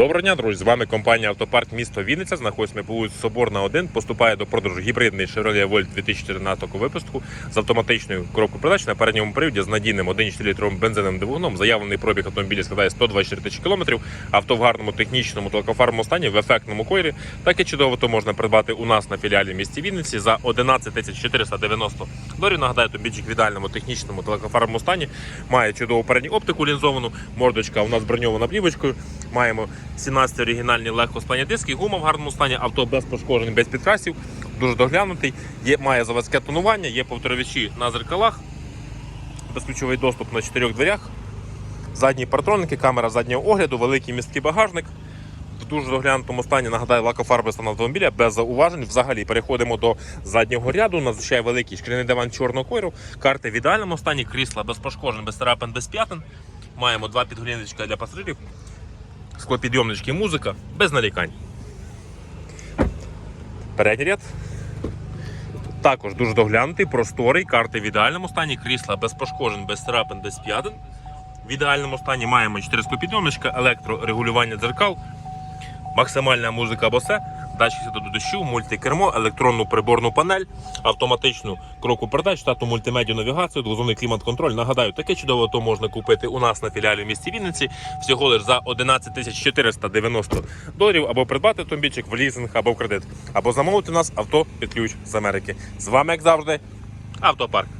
Доброго дня, друзі! З вами компанія Автопарк місто Вінниця. Знаходимося по вулиці Соборна 1. Поступає до продажу гібридний Chevrolet Volt 2014 випуску з автоматичною коробкою передач на передньому приводі з надійним 1,4 літровим бензиновим двигуном. Заявлений пробіг автомобіля складає 124 тисячі кілометрів. Авто в гарному технічному та стані в ефектному кольорі. Таке чудово то можна придбати у нас на філіалі в місті Вінниці за 11 тисяч 490 доларів. Нагадаю, тобічик в ідеальному технічному та стані. Має чудову передню оптику лінзовану. Мордочка у нас броньована плівочкою. Маємо 17 оригінальні легкосплані диски, гума в гарному стані, авто без пошкоджень, без підкрасів, дуже доглянутий. Є, має заводське тонування, є повторювачі на зеркалах, безключовий доступ на чотирьох дверях, задні партроники, камера заднього огляду, великий місткий багажник. В дуже доглянутому стані, нагадаю, лакофарби стан автомобіля без зауважень. Взагалі переходимо до заднього ряду. Надзвичайно великий шкіряний диван чорного кольору. Карти в ідеальному стані, крісла без пошкоджень, без царапин, без п'ятин. Маємо два підголінничка для пасажирів склопідйомнички, музика, без нарікань. Передній ряд. Також дуже доглянутий, просторий, карти в ідеальному стані, крісла без пошкоджень, без царапин, без п'ятин. В ідеальному стані маємо 4 склопідйомничка, електрорегулювання дзеркал, максимальна музика Bose, датчик до дощу, мультикермо, електронну приборну панель, автоматичну кроку передач, штатну мультимедіа навігацію, двозонний клімат-контроль. Нагадаю, таке чудове авто можна купити у нас на філіалі в місті Вінниці всього лиш за 11 тисяч 490 доларів або придбати томбічик в лізинг або в кредит, або замовити у нас авто під ключ з Америки. З вами, як завжди, автопарк.